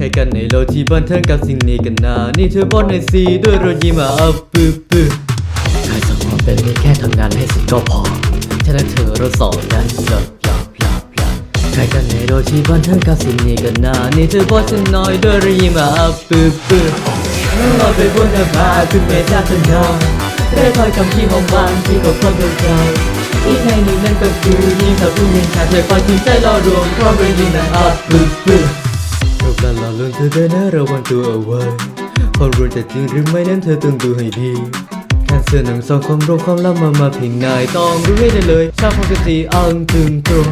ใครกันในโลกที่บันเทิงกับสิ่งนี้กันนา นี่เธอบอลในซีด้วยรอยยิ้มมาอัพปื้อปื้อใครสักคนเป็นแค่ทำงานให้เสร็จก็พอฉะนั้นเธอเราสอนกันหลับหลับหลับหลับใครกันในโลกที่บันเทิงกับสิ่งนี้กันนา นี่เธอบอฉันน้อยด้วยรอยยิ้มมาอัพปื้อปื้อเราไปบนหน้าผาขึ้นเมฆาสัญญาได้คอยคำที่หอมหวานที่กับความเข้าใจอีกในหนึ่งนั่นก็คือยิ่งถ้าผู้ยิ่งขาดเธอคอยทิ้งใจรอรวมเพราะเรื่องยิ่งนั้นอัพปึ๊บปึ๊บ ลันหล่อลื่นเธอเดินนะระวังตัวเอาไว้ความรู้จะจริงหรือไม่นั้นเธอต้องดูให้ดีแค่เสื้อหนังสองความรู้ความลับมามาเพียงนายต้องรู้ให้ได้เลยชาบความกระสีอังถึงตรง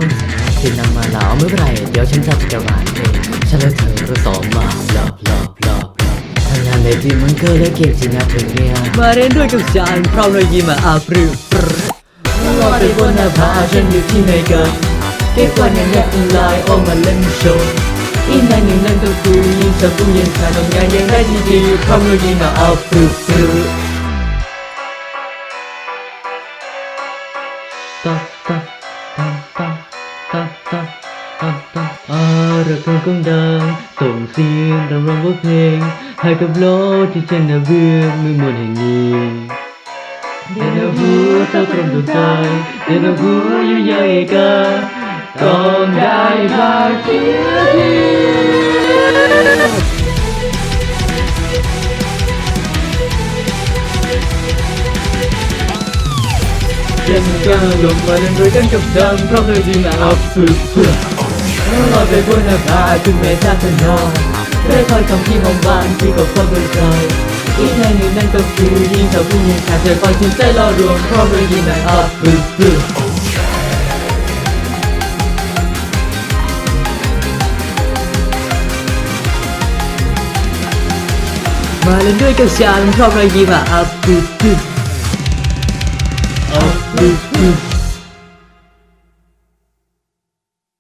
ที่นำมาแล้วไม่เป็นไรเดี๋ยวฉันจะจัดการเองฉันและเธอเราสองมาหลอบลอบลอบลอบทำงานในที่มันก็เลยเก่งจริงนะเธอเนี่ยมาเรียนด้วยกับฉันพราะรอยยิ้มมาอัพปึ๊บปึ๊บลอไปบนหน้าผาฉันอยู่ที่ไหนกันเก็บวันยังแยกลายออกมาเล่นโชว์ 一男女男都不一，小不演才能演演爱情剧，泡沫一秒熬不不。ระกงกงดังส่งเสียงรำร้องว่าเพลง ให้กับโลกที่ฉันนเบื่อมือมนแห่งนี้เดินหูเต้ากลมดวงใจเดินหูอยู่ใหญ่กาต้องได้มาเที่ ยังกล้าลงมาเดินด้วยกันกับดังเพราะเลยดีมาอัพสุดเพื่อลอยไปบนหน้าผาขึ้นเมฆาสัญญาได้คอยคำที่หอมหวานที่กับความเป็นใจอีกในหนึ่งนั่นก็คือยิ่งเธอผู้ยิ่งขาดเธอคอยทิ้งใจรอรวมเพราะเรื่องยิ่งนั้นอัพปึ๊บปึ๊บมาเล่นด้วยกับฉันเพราะเรื่องยิ่งมอัพปึ๊บปึ๊บอัพปึ๊ oh, oh, oh.